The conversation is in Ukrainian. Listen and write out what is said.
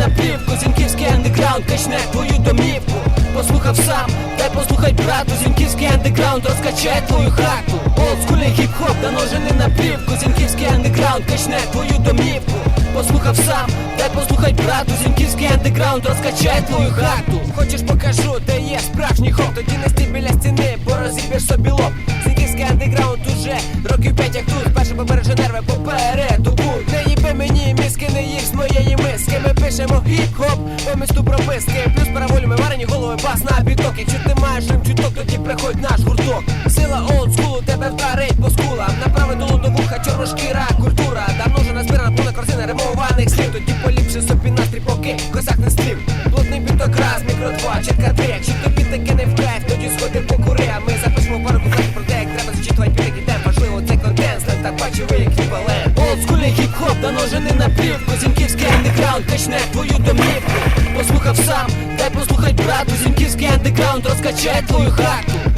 напівку, зінківський андеграунд качне твою домівку. Послухав сам, дай послухай брату, зінківський андеграунд розкачає твою хату. Олдскульний хіп-хоп, дано же не напівку, зінківський андеграунд качне твою домівку. Послухав сам, дай послухай брату, зінківський андеграунд розкачає твою хату. Хочеш покажу, де є справжній хоп, тоді не стій біля стіни, бо розіб'єш собі лоб. Зінківський андеграунд уже років п'ять як пишемо хіп-хоп по місту прописки. Плюс параволюми варені голови, бас на біток. Якщо ти маєш рим чуток, тоді приходь наш гурток. Сила олдскулу тебе вдарить по скулам. Направи долу до вуха, чорношкіра культура. Давно вже назбирана повна корзина римованих слів. Тоді поліпше собі настрій, поки косак не слів Плотний біток раз, мікро два, чітка три Олдскульний хіп-хоп, дано же не напівку Зінківський андеграунд качне твою домівку. Послухав сам, дай послухай брату. Зінківський андеграунд розкачає твою хату